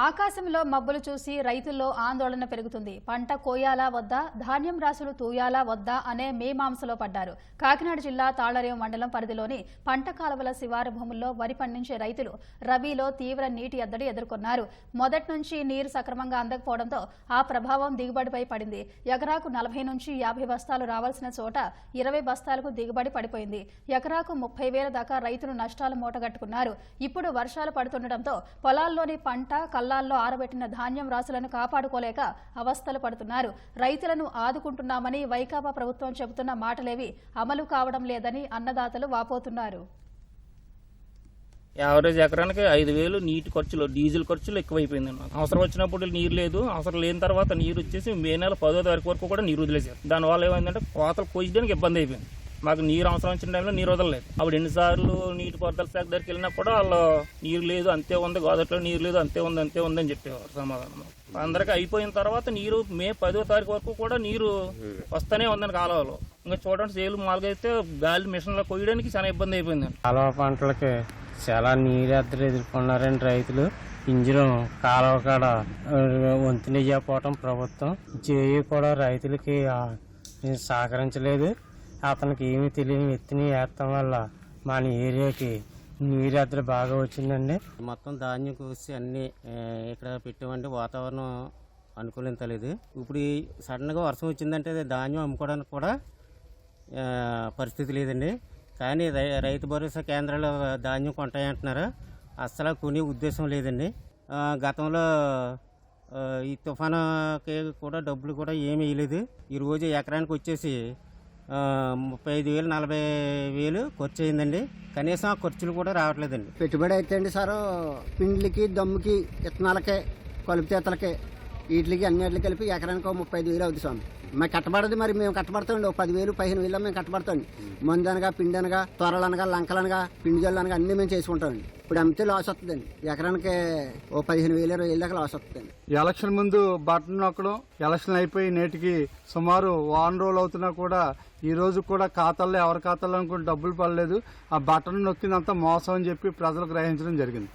ఆకాశంలో మబ్బులు చూసి రైతుల్లో ఆందోళన పెరుగుతుంది. పంట కోయాలా వద్దా? ధాన్యం రాసులు తూయాలా వద్దా? అనే మీమాంసలో పడ్డారు. కాకినాడ జిల్లా తాళ్ళరేవు మండలం పరిధిలోని పంట కాలువల శివారు భూముల్లో వరి పండించే రైతులు రబీలో తీవ్ర నీటి ఎద్దడి ఎదుర్కొన్నారు. మొదటి నుంచి నీరు సక్రమంగా అందకపోవడంతో ఆ ప్రభావం దిగుబడిపై పడింది. ఎకరాకు నలభై నుంచి యాభై బస్తాలు రావాల్సిన చోట ఇరవై బస్తాలకు దిగుబడి పడిపోయింది. ఎకరాకు ముప్పై వేల దాకా రైతులు నష్టాలు మూటగట్టుకున్నారు. ఇప్పుడు వర్షాలు పడుతుండటంతో పొలాల్లోని పంట కల్లాల్లో ఆరబెట్టిన ధాన్యం రాసులను కాపాడుకోలేక అవస్థలు పడుతున్నారు. రైతులను ఆదుకుంటున్నామని వైకాపా ప్రభుత్వం చెబుతున్న మాటలేవి అమలు కావడం లేదని అన్నదాతలు వాపోతున్నారు. యావరేజ్ ఎకరానికి ఐదు వేలు నీటి ఖర్చులు డీజిల్ ఖర్చులు ఎక్కువైపోయింది. మాకు అవసరం వచ్చినప్పుడు నీరు లేదు అవసరం లేని తర్వాత నీరు వచ్చేసి మే నెల పదో తారీఖు వరకు కూడా నీరు వదిలేశారు. దానివల్ల ఏమైందంటే కోతలు కోయడానికి ఇబ్బంది అయిపోయింది. మాకు నీరు అవసరం వచ్చిన టైంలో నీరు వదలలేదు. అప్పుడు ఎన్నిసార్లు నీటి పారుదల శాఖ దగ్గరికి వెళ్ళినా కూడా వాళ్ళు నీరు లేదు అంతే ఉంది గోదావరిలో నీరు లేదు అంతే ఉంది అంతే ఉంది అని చెప్పేవారు సమాధానం. అందరికీ అయిపోయిన తర్వాత నీరు మే పదో తారీఖు వరకు కూడా నీరు వస్తూనే ఉందని కాలువలో. ఇంకా చూడండి సేలు మామూలుగా అయితే గాలి మిషన్లో కొయ్యడానికి చాలా ఇబ్బంది అయిపోయిందండి కాలువ పంటలకి చాలా నీరు ఎద్దరు ఎదుర్కొన్నారండి రైతులు. ఇంజిన్ కాలువ కాడ ఆ, చేయకపోవటం ప్రభుత్వం. చేయి కూడా రైతులకి సహకరించలేదు. అతనికి ఏమీ తెలియని వ్యక్తిని వేస్తాం వల్ల మన ఏరియాకి నీరు బాగా వచ్చిందండి. మొత్తం ధాన్యం కోసి అన్ని ఇక్కడ పెట్టామంటే వాతావరణం అనుకూలించలేదు ఇప్పుడు ఈ సడన్గా వర్షం వచ్చిందంటే ధాన్యం అమ్ముకోవడానికి కూడా పరిస్థితి లేదండి. కానీ రై- రైతు భరోసా కేంద్రాలు ధాన్యం కొంటాయంటున్నారు. అస్సలు కొనే ఉద్దేశం లేదండి. గతంలో ఈ తుఫానుకి కూడా డబ్బులు కూడా ఏమీ వేయలేదు. ఈరోజు ఎకరానికి వచ్చేసి ముప్పై ఐదు వేలు నలభై వేలు ఖర్చు అయిందండి కనీసం ఆ ఖర్చులు కూడా రావట్లేదండి. పెట్టుబడి అయితే అండి సారు పిండ్లకి దమ్ముకి ఇత్తనాలకే కలుపు చేతలకి వీటికి అన్నిటికి కలిపి ఎకరానికి ఒక ముప్పై ఐదు వేలు అవుతుంది స్వామి మాకు కట్టబడదు మరి మేము కట్టబడతామండి. ఒక పదివేలు పదిహేను వేలు మేము కట్టబడతాం మందు అనగా పిండి అనగా త్వరలనగా లంకలనగా పిండి జల్లు అనగా అన్నీ మేము చేసుకుంటామండి. ఇప్పుడు అమ్మితే లాస్ వస్తుందండి. ఎకరానికి ఓ పదిహేను వేలు ఇరవై వేలు దాకా లాస్ వస్తుందండి. ఎలక్షన్ ముందు బటన్ నొక్కడం ఎలక్షన్ అయిపోయి నేటికి సుమారు వారం రోజులు అవుతున్నా కూడా ఈ రోజు కూడా ఖాతాల్లో ఎవరి ఖాతాల్లో అనుకుంటే డబ్బులు పడలేదు. ఆ బటన్ నొక్కిందంతా మోసం అని చెప్పి ప్రజలు గ్రహించడం జరిగింది.